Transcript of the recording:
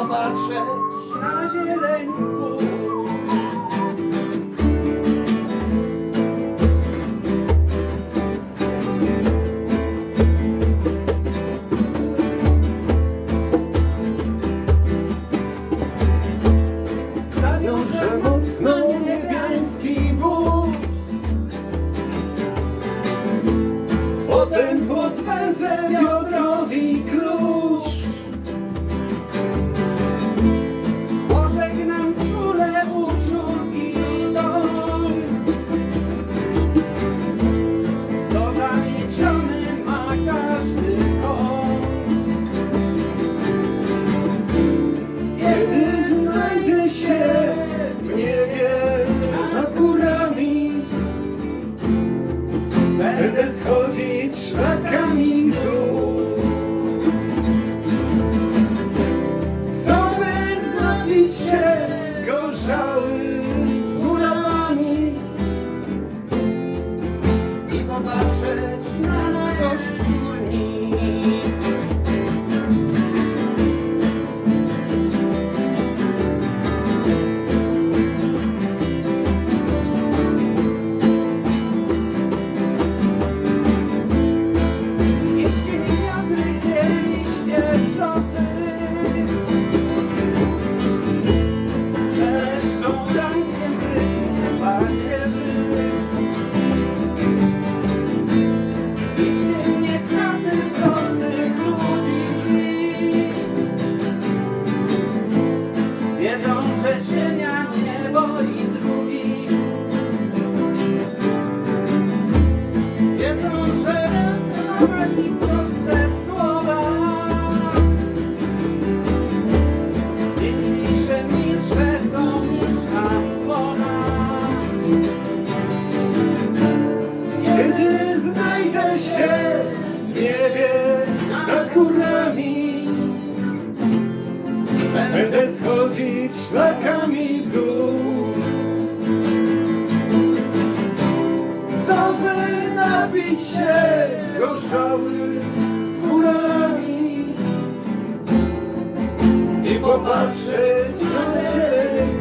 popatrzeć na zieleń Zawiąże mocno niebiański Bóg Potem podwędzę nad górami Będę schodzić szlakami w dół. Co by napić się gorzały z muralami I popatrzeć na ciebie